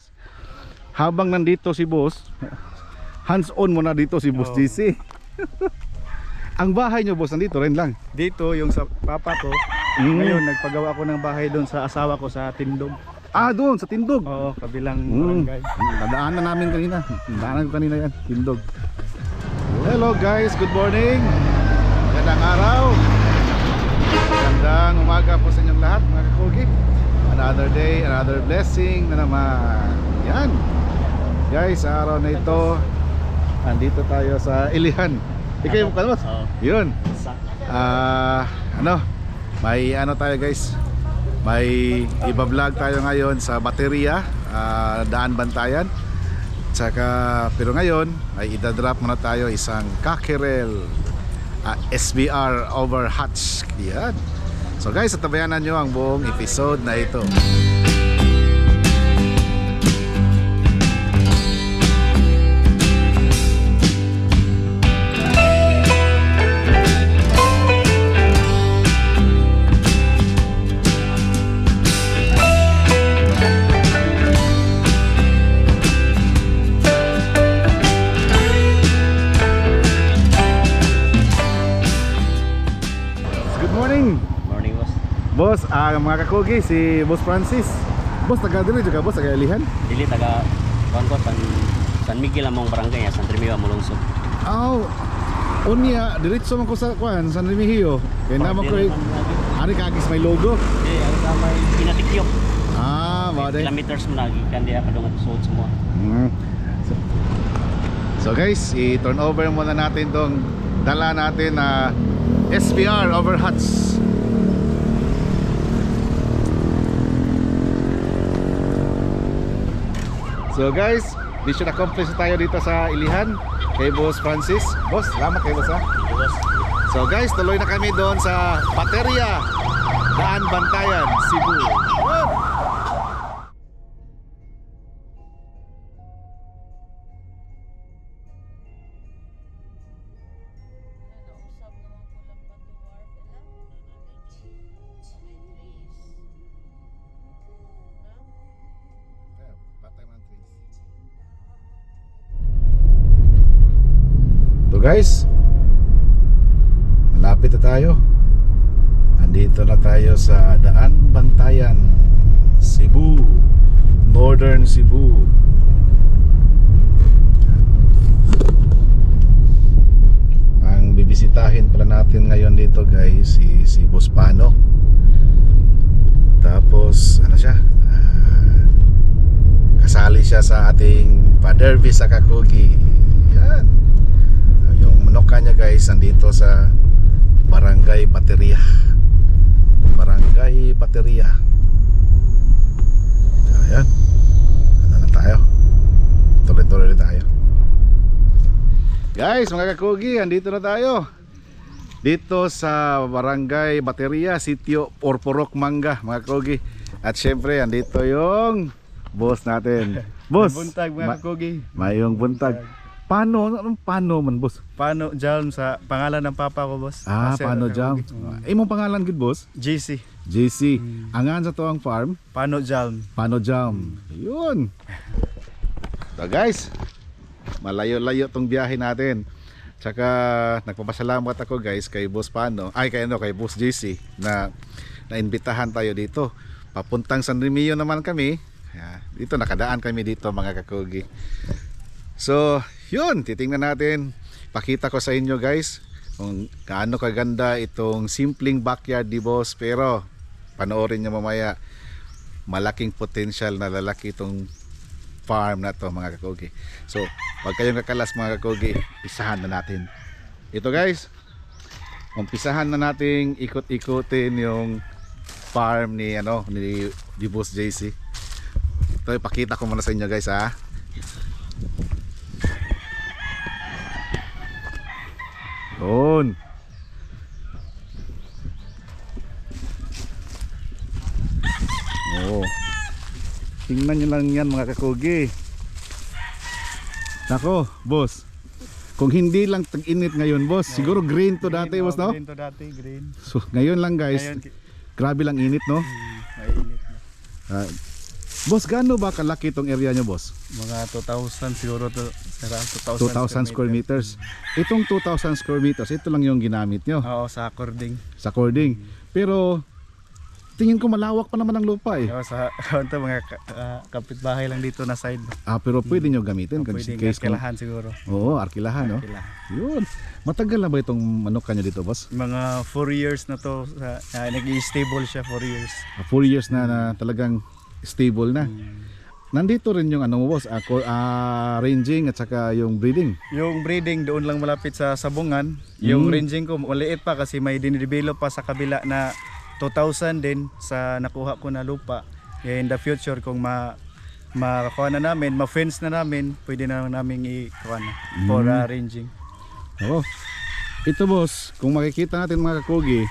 guys. Habang nandito si boss, hands on muna dito si boss Oo. GC. Ang bahay nyo boss nandito rin lang. Dito yung sa papa ko. Mm. Ngayon nagpagawa ko ng bahay doon sa asawa ko sa Tindog. Ah, doon sa Tindog. Oo, kabilang Mm. barangay. Nadaanan namin kanina. Nadaanan ko kanina yan, Tindog. Hello guys, good morning. Magandang araw. Magandang umaga po sa inyong lahat mga kakugi. Another day, another blessing na naman. Yan. Guys, sa araw na ito, andito tayo sa Ilihan. Ikaw yung kalmas? Oo. Yun. Ah, ano? May ano tayo guys? May iba-vlog tayo ngayon sa baterya, ah, Daan Bantayan. Tsaka pero ngayon ay idadrop muna tayo isang Kakerel ah, SBR over hatch. Yan. So guys, tabayanan nyo ang buong episode na ito. Ah, mga kakugi, si Boss Francis. Boss, taga dili juga boss, taga Ilihan. Dili taga kuan ko San San Miguel among barangay ya, San Trimio among lungsod. Aw, unya, diretso man ko sa kuan, San Remigio. Kaya naman ko, ano kagis may logo. Eh, ang kamay pinatikyok. Ah, mga day. Kilometers mo lagi kan diya kadungan sa suod semua. Mm. So, so guys, i-turn over muna natin tong dala natin na SPR over huts. So guys, mission accomplished tayo dito sa Ilihan kay Boss Francis. Boss, salamat kay Boss ha. Boss. So guys, tuloy na kami doon sa Bateria, Daan Bantayan, Cebu. Yun! Guys, malapit na tayo. Andito na tayo sa Daan Bantayan, Cebu, Northern Cebu. Ang bibisitahin pala natin ngayon dito guys, si, si Boss Pano. Tapos, ano siya? Ah, kasali siya sa ating pa-derby sa. Manuka niya guys, nandito sa Barangay Bateria. Barangay Bateria. Ayan. Ano na tayo? Tuloy-tuloy tayo. Guys, mga kakugi, andito na tayo. Dito sa Barangay Bateria, Sitio Porporok Manga, mga kakugi. At syempre, andito yung boss natin. Boss, Buntag mga kakugi. mayong buntag. Paano? Anong paano man, boss? Paano Jalm sa pangalan ng papa ko boss? Ah, Kasi, paano kakugi. jam? Mm. Imong pangalan gud boss? JC. JC. Angan sa tuang farm, Paano Jalm? Pano Jam. Yun. So guys, malayo-layo tong biyahe natin. Tsaka nagpapasalamat ako guys kay Boss Pano, ay kay ano kay Boss JC na naimbitahan tayo dito. Papuntang San Remigio naman kami. Dito nakadaan kami dito mga kakugi. So, yun, titingnan natin. Pakita ko sa inyo guys kung gaano kaganda itong simpleng backyard di boss pero panoorin nyo mamaya malaking potential na lalaki itong farm na to mga kakogi. So, wag kayong kakalas mga kakogi, pisahan na natin. Ito guys, umpisahan na nating ikot-ikutin yung farm ni ano ni, ni Boss JC. Ito ipakita ko muna sa inyo guys ha. Yun. Oo. Tingnan nyo lang yan mga kakugi. Nako, boss. Kung hindi lang tag-init ngayon, boss. Siguro green to dati, Green, boss, oh, no? Green to dati, green. So, ngayon lang guys. Ngayon, Grabe lang init, no? mm, mainit na. Ah, Boss, gaano ba kalaki itong area nyo, boss? Mga 2,000 siguro to. Around 2,000 2,000 square meters. Itong 2,000 square meters, ito lang yung ginamit nyo Oo, sa according. sa cording. Pero, tingin ko malawak pa naman ang lupa eh. Oo, sa ito, mga ka- ah, kapitbahay lang dito na side. Ah, pero pwede nyo gamitin. Kung Pwede case kung- kilahan siguro. Oo, arkilahan, no? Kilahan. Yun. Matagal na ba itong manok kanyo dito, boss? Mga 4 years na to. Sa, ah, nag-i-stable siya 4 years. 4 years na, na talagang stable na. Nandito rin yung ano mo, boss, ako, ah, ranging at saka yung breeding. Yung breeding doon lang malapit sa sabungan. Yung Mm. ranging ko maliit pa kasi may dinidevelop pa sa kabila na 2,000 din sa nakuha ko na lupa. Eh, in the future kung ma makakuha na namin, ma-fence na namin, pwede na namin i-kuha na for Mm. ah, ranging. Oo. Ito, boss, kung makikita natin mga kakugi,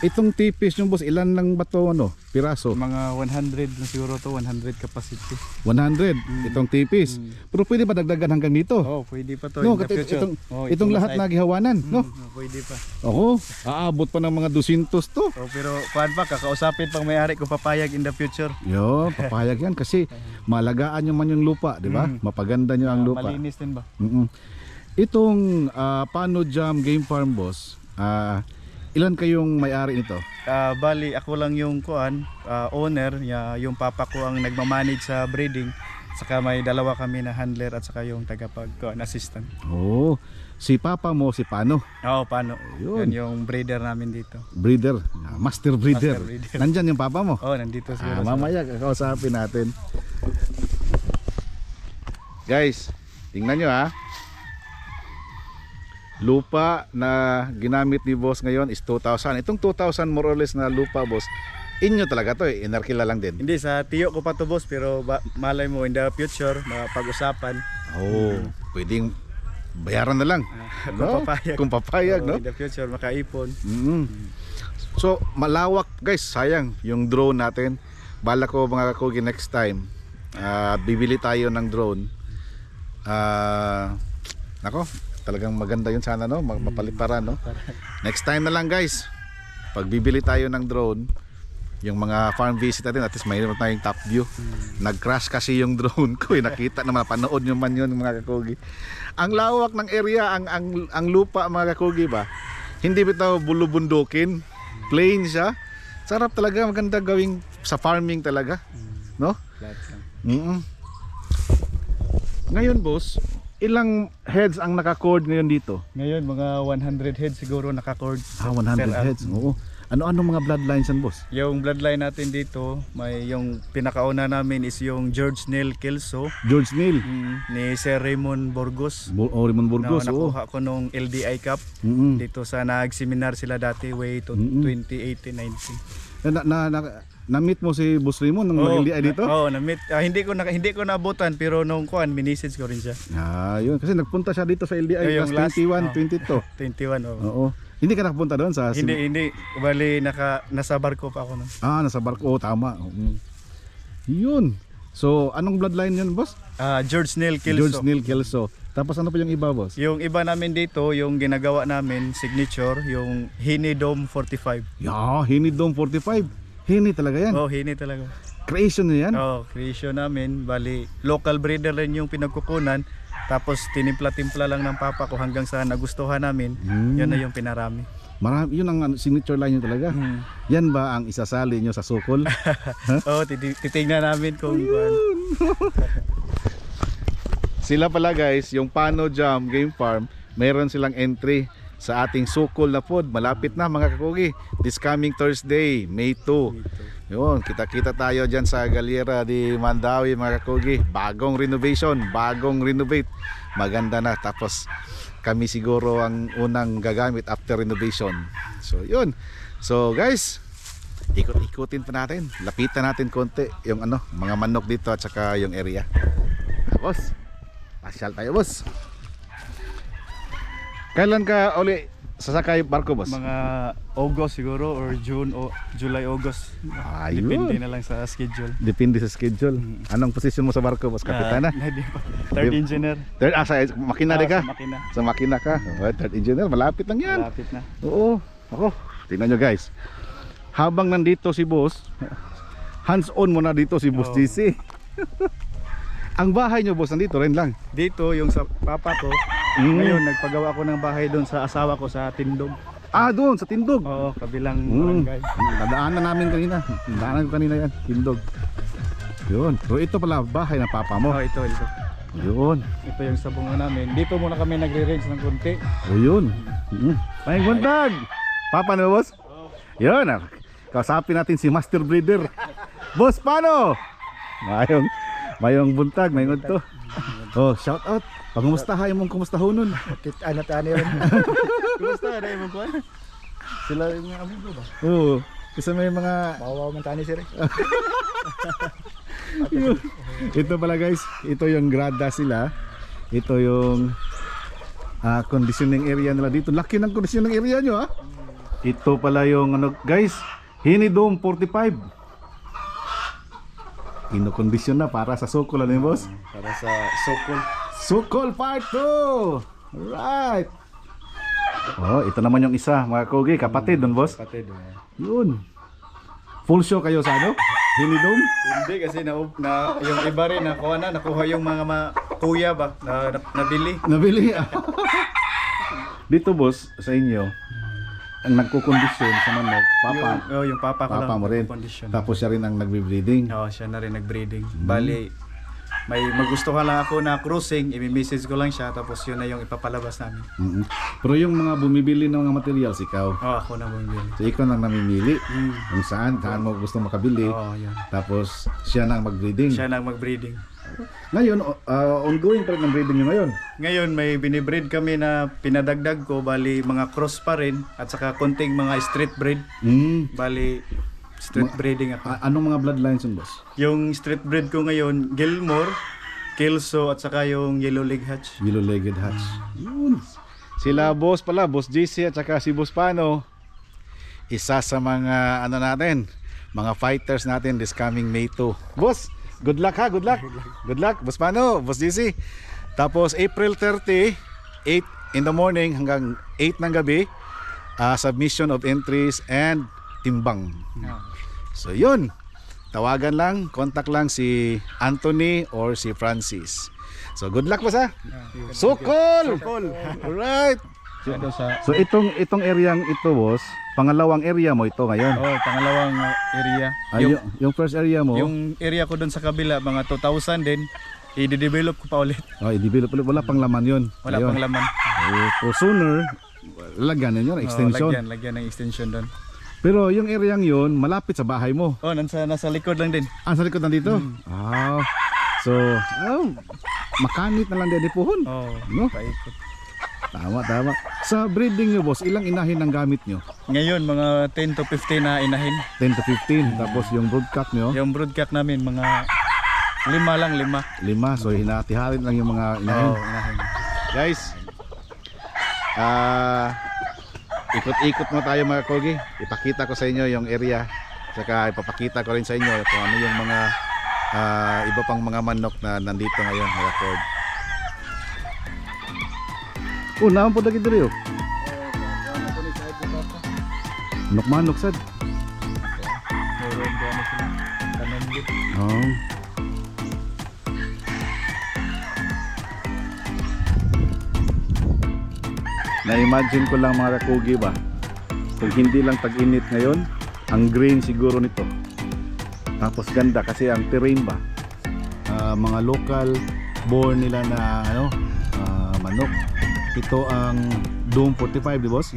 itong tipis yung boss, ilan lang ba to, ano, piraso? Mga 100 na siguro to, 100 capacity. 100, itong tipis. Pero pwede ba dagdagan hanggang dito? Oh, pwede pa to no, in the kasi future. itong, Oh, itong lahat side. na gihawanan, no? Mm, oh, pwede pa. Ako, aabot pa ng mga 200 to. Oh, pero kuan pa kakausapin pang may-ari kung papayag in the future. Yo, papayag yan kasi malagaan nyo man yung lupa, di ba? Mm. Mapaganda nyo ang Ah, lupa. Malinis din ba? Mm-mm. Itong ah, Pano Jam Game Farm Boss, ah, ilan kayong may-ari nito? Ah, bali ako lang yung kuan, ah, owner, yung papa ko ang nagmamanage sa breeding. Saka may dalawa kami na handler at saka yung tagapag kuan assistant. Oh, si Papa mo si Pano, Oo, paano? Yun. Yan yung breeder namin dito. breeder, ah, master breeder. Master breeder. Nandyan yung Papa mo. Oh, nandito Ah, siguro. sa- mamaya kakausapin natin. Guys, tingnan nyo ha. Lupa na ginamit ni boss ngayon is 2,000. Itong 2,000 more or less na lupa boss, inyo talaga to eh. Inarkila lang din. Hindi sa tiyo ko pa to boss pero ba, malay mo in the future mapag-usapan. Oh, pwedeng bayaran na lang. Ah, no? kung papayag. Kung papayag, Oh, no? In the future makaipon. Mm. So, malawak guys, sayang yung drone natin. Bala ko mga kakugi next time, ah, bibili tayo ng drone. Ah, nako, talagang maganda yun sana no, Mag- mapaliparan no. Next time na lang guys, pag bibili tayo ng drone, yung mga farm visit natin, at least mayroon tayong top view. Nag-crash kasi yung drone ko, eh. nakita naman, panood nyo man yun mga kakugi. Ang lawak ng area, ang, ang, ang lupa mga kakugi ba, hindi bitaw bulubundukin, plain siya. Sarap talaga, maganda gawing sa farming talaga. No? Lahat lang. mm Ngayon boss, ilang heads ang naka-cord ngayon dito? Ngayon mga 100 heads siguro naka-cord. Ah, 100 Per annum. heads. Oo. Ano-ano mga bloodlines yan boss? Yung bloodline natin dito, may yung pinakauna namin is yung George Neil Kelso George Neil, ni Sir Raymond Burgos. Bur- oh, Raymond Burgos. na oo. nakuha ko nung LDI Cup Mm-mm. dito sa nag-seminar sila dati way to Mm-mm. 2018-19. Na, na, na, na-meet mo si Boss Raymond nung Oo, mag-LDI dito? Oo, na-meet. Ah, hindi ko na, hindi ko naabutan pero nung kuan minisage ko rin siya. Ah, yun. Kasi nagpunta siya dito sa LDI yung last, 21, oh. 22. 21 oo. Oo. Hindi ka nakapunta doon sa Hindi hindi bali naka nasa barko pa ako nun. Ah, nasa barko. Oh, tama. Oo. Yun. So, anong bloodline yun, boss? Ah, George Neil Kelso. George Neil Kelso. Tapos ano pa yung iba, boss? Yung iba namin dito, yung ginagawa namin signature, yung Hini Dome 45. Yeah, Hini Dome 45. Hini talaga yan. Oh, Hini talaga. Creation niya yan. Oh, creation namin. Bali, local breeder rin yung pinagkukunan. Tapos tinimpla-timpla lang ng papa ko hanggang sa nagustuhan namin. Hmm. Yan na yung pinarami. Marami, yun ang ano, signature line nyo talaga. Hmm. Yan ba ang isasali nyo sa sukol? oh, titi- titignan namin kung. Sila pala guys, yung Pano Jam Game Farm, mayroon silang entry sa ating sukol na food. Malapit na mga kakugi. This coming Thursday, May 2. Yun, kita-kita tayo dyan sa Galera di Mandawi mga kakugi. Bagong renovation, bagong renovate. Maganda na. Tapos kami siguro ang unang gagamit after renovation. So yun. So guys, ikot-ikutin pa natin. Lapitan natin konti yung ano, mga manok dito at saka yung area. Tapos, pasyal tayo boss. Kailan ka uli sasakay barko boss? Mga August siguro or June o July August. Ayun. Depende na lang sa schedule. Depende sa schedule. Anong posisyon mo sa barko boss? Kapitana? Ah, hindi pa. Third engineer. Third, ah, sa makina Ah, ka? sa makina. Sa makina ka? Oh, third engineer, malapit lang yan. Malapit na. Oo. Ako, tingnan nyo guys. Habang nandito si boss, hands-on mo na dito si Boss Oo. GC. Ang bahay nyo, boss, nandito rin lang. Dito yung sa papa ko. Mm. Ngayon nagpagawa ko ng bahay doon sa asawa ko sa Tindog. Ah, doon, sa Tindog. Oo, kabilang Mm. barangay. Nadaanan namin kanina. Nadaanan ko kanina yan, Tindog. Yun. So ito pala bahay ng papa mo. Oh, ito, ito. Yun. Ito yung sabungan namin. Dito muna kami nagre-range ng konti. O yun. Mm. May buntag. Papa na boss? Yun. ah. Kausapin natin si Master Breeder. boss, paano? Mayong, mayong buntag, mayong to. Oh, shout out. Pangumusta ha yung mong kumusta ho nun? Ano tani rin. Kumusta na yung mga Sila yung mga amigo ba? Oo. Kasi may mga Mawawa man tani sir. ito pala guys, ito yung grada sila. Ito yung ah, conditioning area nila dito. Laki ng conditioning area nyo ha. Ito pala yung ano guys, Hinidome 45. Ino-condition na para sa Sokol ano yung boss? Para sa Sokol. Sokol Part 2! Alright! Oh, ito naman yung isa, mga kogi, kapatid doon boss. Kapatid. Yun. Full show kayo sa ano? Hinidome? Hindi kasi na, na yung iba rin nakuha na nakuha yung mga ma, kuya ba na, na nabili. Nabili. Dito boss, sa inyo, ang nagkukondisyon sa manok, papa, Yung, oh, yung papa ko papa lang. mo rin. Tapos siya rin ang nagbe-breeding. Oo, siya na rin nag-breeding. Bali, may magustuhan lang ako na cruising, i-message ko lang siya, tapos yun na yung ipapalabas namin. Mm-mm. Pero yung mga bumibili ng mga materials, ikaw. Oo, ako na bumili. So ikaw nang namimili Mm. kung saan, saan mo gusto makabili. Oo, yun. Tapos siya nang mag-breeding. Siya nang mag-breeding. Ngayon, ah, ongoing pa rin ang breeding nyo ngayon. Ngayon, may binibreed kami na pinadagdag ko, bali mga cross pa rin, at saka konting mga street breed. Mm. Bali, street breeding ako. A- anong mga bloodlines yun, boss? Yung street breed ko ngayon, Gilmore, Kelso, at saka yung Yellow Leg Hatch. Yellow-legged hats. Yun. Sila boss pala, boss JC at saka si boss Pano. Isa sa mga ano natin, mga fighters natin this coming May 2. Boss, good luck ha, good luck. Good luck, boss Pano, boss JC. Tapos April 30, 8 in the morning hanggang 8 ng gabi, ah, submission of entries and timbang. So yun, tawagan lang, contact lang si Anthony or si Francis. So good luck boss ha. Sukol! Sukol! Alright! So itong itong areang ito boss, pangalawang area mo ito ngayon. Oh, pangalawang area. Ay, yung, yung, yung first area mo, yung area ko doon sa kabila, mga 2,000 din, i-develop ko pa ulit. oh, i-develop ulit. Wala pang laman yun. Wala Ayun. pang laman. Eh, so sooner, lagyan ninyo ng extension. Oh, lagyan, lagyan ng extension doon. Pero yung areang yun, malapit sa bahay mo. Oh, nasa, nasa likod lang din. Ah, sa likod nandito? Hmm. Ah, so, oh, makanit na lang din ipuhon. Oh, No? paikot. Tama, tama. Sa breeding nyo boss, ilang inahin ang gamit nyo? Ngayon, mga 10 to 15 na inahin. 10 to 15. Tapos yung broodcock nyo, Yung broodcock namin, mga lima lang, lima. lima. So hinati-harin lang yung mga inahin. Oh, inahin. Guys, ah ikot-ikot mo tayo mga kogi. Ipakita ko sa inyo yung area. Saka ipapakita ko rin sa inyo kung ano yung mga ah, iba pang mga manok na nandito ngayon Ford. Oh, naman po lagi diri oh. Sad. Sila. Tanom din. Oh. Na-imagine ko lang mga kakugi ba, kung hindi lang tag-init ngayon, ang green siguro nito. Tapos ganda kasi ang terrain ba, ah, mga local born nila na ano, ah, manok. Ito ang Dome 45, di boss?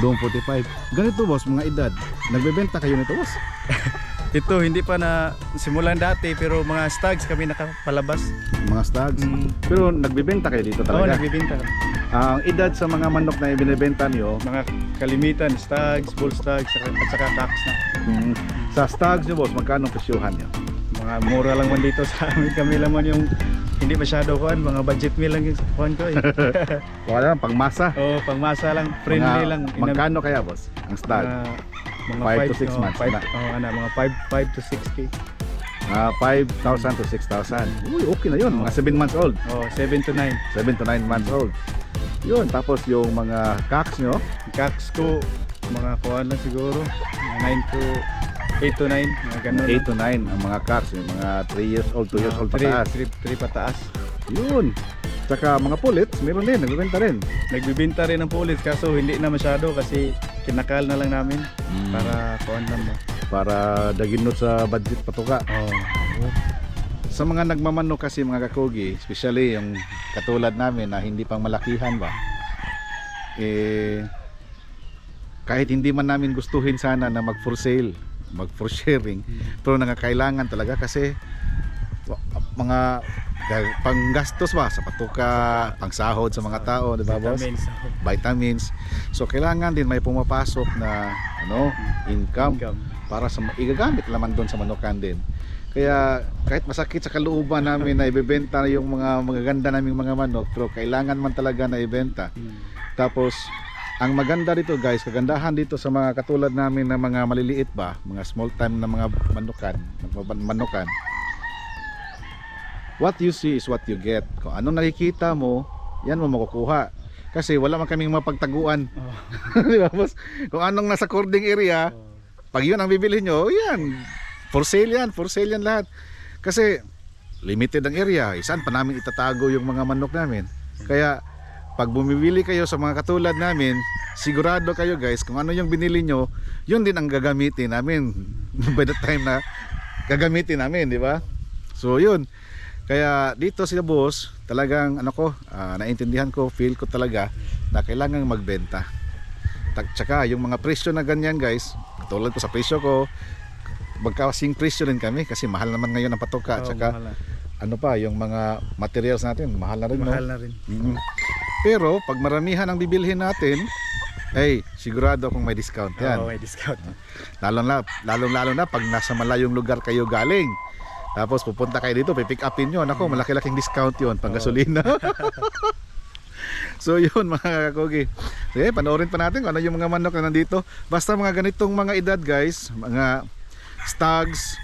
Dome 45. Ganito boss, mga edad. Nagbebenta kayo nito boss? Ito, hindi pa na simulan dati, pero mga stags kami nakapalabas. Mga stags. Mm. Pero nagbebenta kayo dito Oo, talaga? nagbibinta. Ang edad sa mga manok na ibinebenta nyo, Mga kalimitan, stags, bull stags, at saka cocks na. mm, sa stags nyo boss, magkano presyuhan nyo? Mga mura lang man dito sa amin. Kami lang man yung hindi masyado kuhan, mga budget meal lang yung kuhan ko eh. Wala lang, pangmasa. Oo, pangmasa lang, friendly Mga- lang. Inab- Magkano kaya boss, ang stag? Mga, mga Five to five- six oh, months, Five, na. oh, ano, mga 5 5 to 6k. Ah, 5,000 to 6,000. Uy, okay na yun. Mga 7 months old. Oh, 7 to 9. 7 to 9 months old. Yun, tapos yung mga cocks nyo, Cocks ko, mga kuhan lang siguro. Mga 9 to 8 to 9, mga ganun. 8 to 9 ang mga cars, yung mga 3 years old, 2 years old pataas. 3, 3 pataas. Yun. Tsaka mga pullets, meron din, nagbebenta rin. Nagbibinta rin ng pulis kaso hindi na masyado kasi kinakal na lang namin para kuan lang ba. para daginot sa budget patuka. Oh. Sa mga nagmamanok kasi mga kakugi, especially yung katulad namin na hindi pang malakihan ba, eh, kahit hindi man namin gustuhin sana na mag for sale, mag for sharing, pero nangakailangan talaga kasi mga ga- panggastos ba sa patuka, pangsahod sa mga tao, di ba boss? Vitamins. Vitamins. So kailangan din may pumapasok na ano, income Income. para sa igagamit naman doon sa manukan din. Kaya kahit masakit sa kalooban namin na ibebenta yung mga magaganda naming mga manok, pero kailangan man talaga na ibenta. Hmm. Tapos ang maganda dito guys, kagandahan dito sa mga katulad namin na mga maliliit ba, mga small time na mga manukan, man- manukan. What you see is what you get. Kung anong nakikita mo, yan mo makukuha. Kasi wala man kaming mapagtaguan. Oh. Di ba, boss? Kung anong nasa cording area, pag yun ang bibili nyo, yan. For sale yan, for sale yan lahat. Kasi limited ang area. Isan pa namin itatago yung mga manok namin. Kaya pag bumibili kayo sa mga katulad namin, sigurado kayo guys kung ano yung binili nyo, yun din ang gagamitin namin by the time na gagamitin namin, di ba? So yun. Kaya dito sila boss, talagang ano ko, ah, naintindihan ko, feel ko talaga na kailangan magbenta. Tsaka yung mga presyo na ganyan guys, katulad ko sa presyo ko, magkasing presyo rin kami kasi mahal naman ngayon ang patoka. Oh, Tsaka mahal. Ano pa, yung mga materials natin, mahal na rin. no? Mahal na rin. Mhm. Pero pag maramihan ang bibilhin natin, ay sigurado kung may discount yan. Oh, may discount. Lalo na, lalo lalo na pag nasa malayong lugar kayo galing. Tapos pupunta kayo dito, pipick upin nyo. Nako, malaki-laking discount yun, pang gasolina. so yun mga kakogi. Sige, panoorin pa natin kung ano yung mga manok na nandito. Basta mga ganitong mga edad guys, mga stags,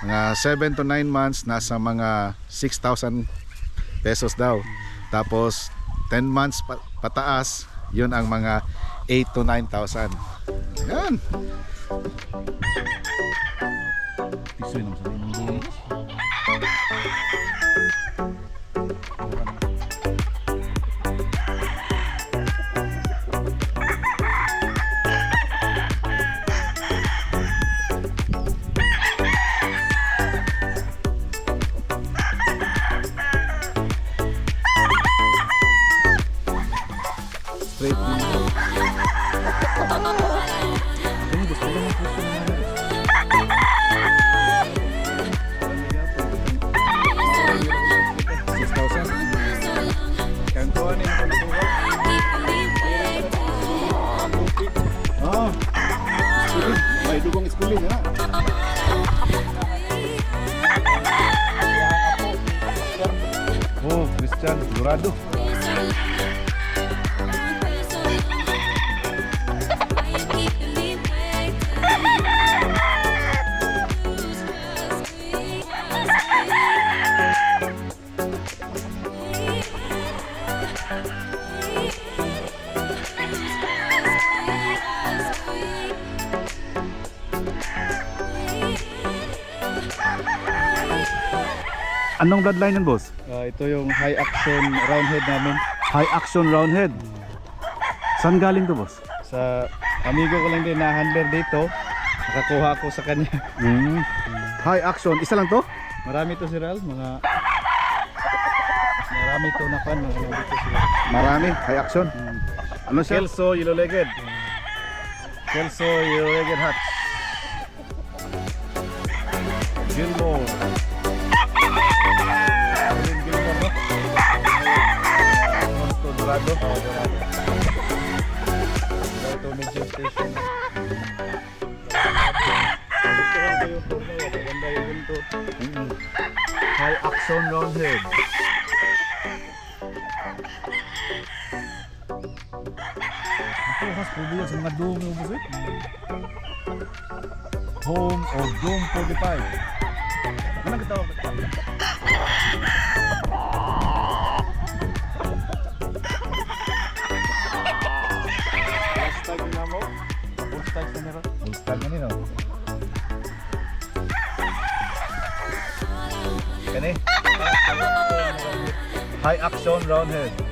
mga 7 to 9 months, nasa mga 6,000 pesos daw. Tapos 10 months pa- pataas, yun ang mga 8 to 9,000. Yan. Pisoy naman Anong bloodline yan, boss? Ah, ito yung high action roundhead namin. High Action Roundhead. Saan galing to, boss? Sa amigo ko lang din na handler dito. Nakakuha ako sa kanya. Mm. High Action, isa lang to? Marami to si Ral, mga Marami to na pan, marami to sila. Marami, High Action. Ano siya? Kelso Yellow-Legged. Kelso Yellow-Legged Hatch. Gilmore. Station. Gustuhan ko yung turno, maganda Action Roundhead. Yan sa mga dome yung eh. Home or Dome 45. Anong katawag? Kani? High action round head.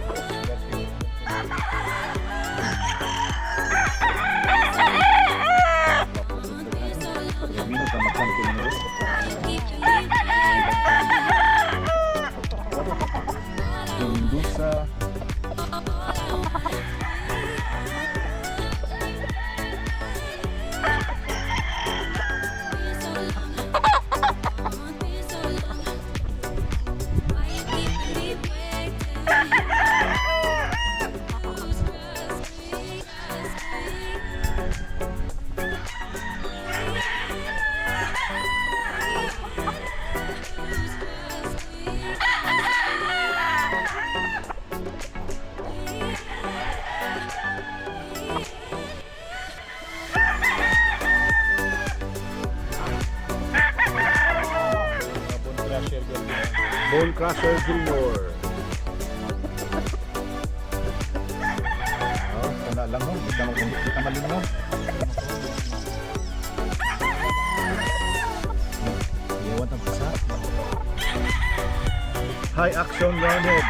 Action round head.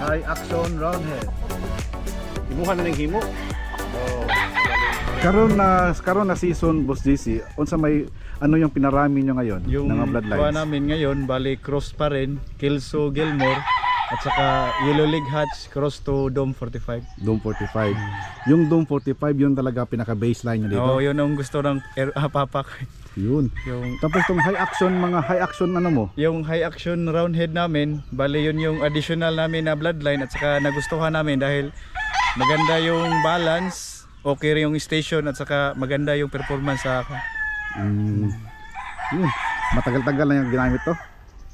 High action round head. Imuha na ng himo. Karon na karon na season Boss JC, unsa may ano yung pinarami nyo ngayon Yung ng mga bloodlines? namin ngayon, bali cross pa rin, Kelso Gilmore, at saka Yellow League Hatch, cross to Dome 45. Doom 45. Yung Doom 45 yun talaga pinaka baseline nyo dito. Oo, yun ang gusto ng air, ah, papak. Yun. Yung Tapos tong high action mga high action ano mo? yung high action round head namin, bali yun yung additional namin na bloodline at saka nagustuhan namin dahil maganda yung balance, okay rin yung station at saka maganda yung performance sa Mm. Yun. Matagal-tagal na yung ginamit to.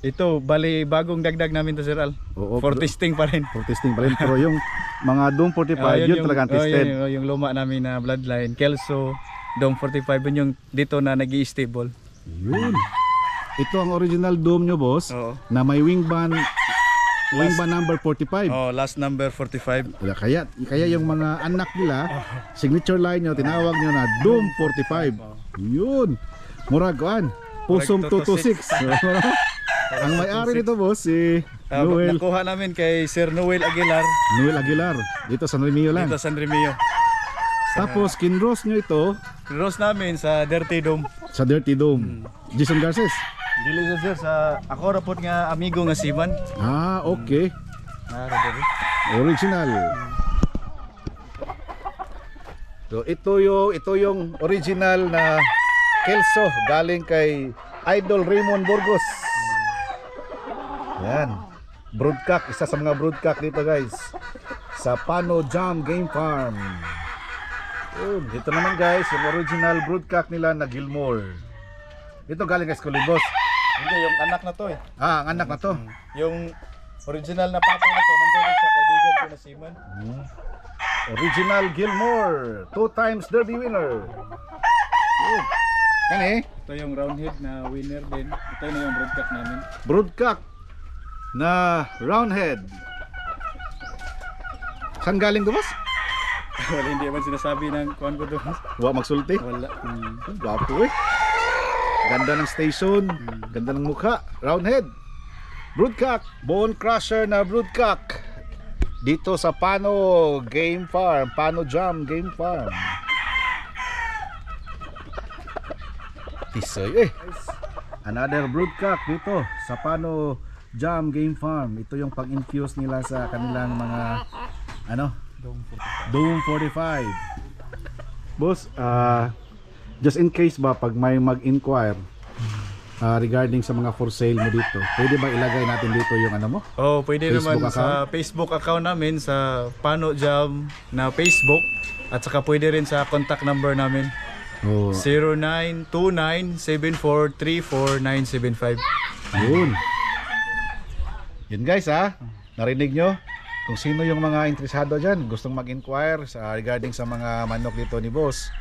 Ito, bali bagong dagdag namin to Sir Al. Oo. For testing pa rin. for testing pa rin. Pero yung mga Doom 45, Ah, yun, yung, talaga ang oh, tested. yun, yung, yung luma namin na bloodline, Kelso, Dome 45, yun yung dito na nag stable Yun. Ito ang original Doom nyo, boss. Oo. Na may wingban wingban number 45. Oh, last number 45. Wala, Kaya, kaya yung mga anak nila, signature line nyo, tinawag nyo na Doom 45. Yun. Murag kuan. Pusong Murag 226. ang may-ari nito, boss, si Ah, Noel, nakuha namin kay Sir Noel Aguilar Noel Aguilar. Dito sa Remio lang. dito sa San Remio. Tapos, kinross nyo ito Rose namin sa Dirty Dome. sa Dirty Dome. Jason Garces. Dili sa sir sa ako rapot nga amigo nga Siman. Ah, okay. Nara diri. Original. So ito yung ito yung original na Kelso galing kay Idol Raymond Burgos. Yan. Broodcock, isa sa mga broodcock dito guys. Sa Pano Jam Game Farm. Yun, dito naman guys, yung original broodcock nila na Gilmore. Ito galing kay Scully Boss. Hindi yung anak na to eh. Ah, ang anak na to. Yung original na papa na to nandun sa kaibigan ko na Siman. Original Gilmore, two times derby winner. Yun. Yan eh, Ito yung roundhead na winner din. Ito na yung broadcast namin. broodcock na roundhead. Saan galing to, boss? Wala hindi man sinasabi ng kuan ko to. Wa magsulti. Wala. Ang Gwapo eh. Ganda ng station, ganda ng mukha, roundhead. Broodcock, bone crusher na broodcock. Dito sa Pano Game Farm, Pano Jam Game Farm. Tisoy eh. Another broodcock dito sa Pano Jam Game Farm. Ito yung pang-infuse nila sa kanilang mga ano, Doom 45. Boss, ah just in case ba pag may mag-inquire ah, regarding sa mga for sale mo dito, pwede ba ilagay natin dito yung ano mo? Oh, pwede Facebook naman sa Facebook account namin sa Pano Jam na Facebook at saka pwede rin sa contact number namin Oh, 0929743495. yun. Yun guys ha, narinig nyo? Kung sino yung mga interesado dyan, gustong mag-inquire sa regarding sa mga manok dito ni Boss.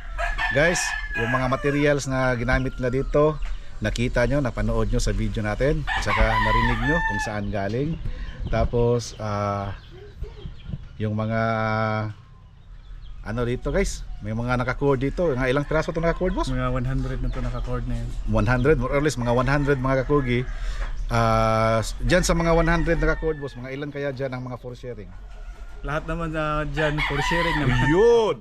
Guys, yung mga materials na ginamit nila dito, nakita nyo, napanood nyo sa video natin. At saka narinig nyo kung saan galing. Tapos, ah, yung mga ano dito guys, may mga naka-cord dito. Nga ilang piraso ito naka-cord boss? Mga 100 na to naka-cord na yan. 100 more or less mga 100 mga kakugi Ah, dyan sa mga 100 na record boss, mga ilan kaya dyan ang mga for sharing? Lahat naman na dyan for sharing naman. Yun!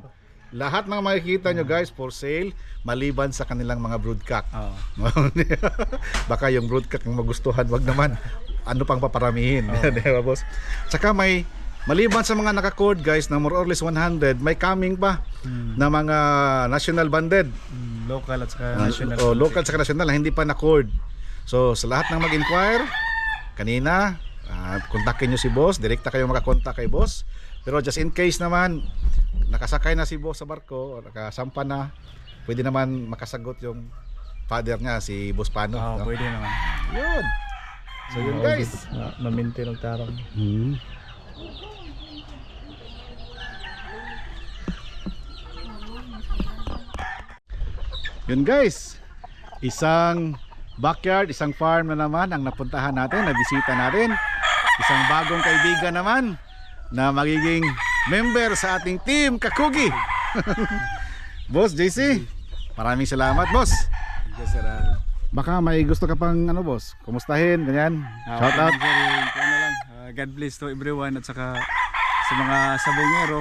Lahat ng makikita nyo guys for sale maliban sa kanilang mga broodcock. Oo. Baka yung broodcock ang magustuhan, wag naman. Ano pang paparamihin, di ba boss? Tsaka may maliban sa mga naka-cord guys na more or less 100, may coming pa na mga national banded. Mm, local at saka Ah, national. oh, local sa national na hindi pa na-cord. So sa lahat ng mag-inquire kanina, ah, kontakin nyo si boss, direkta kayo makakontak kay boss. Pero just in case naman nakasakay na si boss sa barko, o nakasampa na, pwede naman makasagot yung father niya si Boss Pano. Oo, no? pwede naman. Yun. So yun guys. Na, na-maintain ang tarong. Yun guys. Isang backyard, isang farm na naman ang napuntahan natin, na bisita natin. Isang bagong kaibigan naman na magiging member sa ating team Kakugi. boss JC, maraming salamat boss. Baka may gusto ka pang ano boss, kumustahin, ganyan. Ah, Shout out. God bless to everyone at saka sa mga sabongero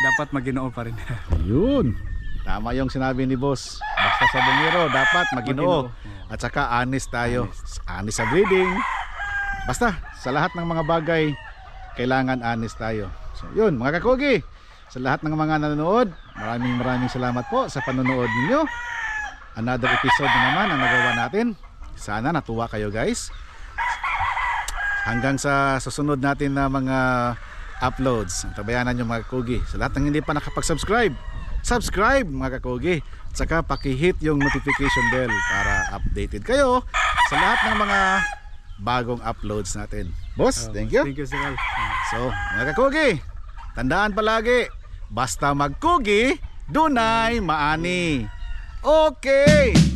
dapat maginoo pa rin. Yun. Tama yung sinabi ni boss. Basta sa bungiro, dapat maginoo. Maginoo. At saka honest tayo. Honest sa breeding. Basta, sa lahat ng mga bagay, kailangan honest tayo. So, yun, mga kakogi. Sa lahat ng mga nanonood, maraming maraming salamat po sa panonood ninyo. Another episode na naman ang nagawa natin. Sana natuwa kayo guys. Hanggang sa susunod natin na mga uploads. Tabayanan nyo mga kakogi. Sa lahat ng hindi pa nakapag-subscribe, subscribe mga kakogi. At saka pakihit yung notification bell para updated kayo sa lahat ng mga bagong uploads natin. Boss, thank you. Thank you, sir. So, mga kakugi, tandaan palagi, basta magkugi, dunay maani. Okay!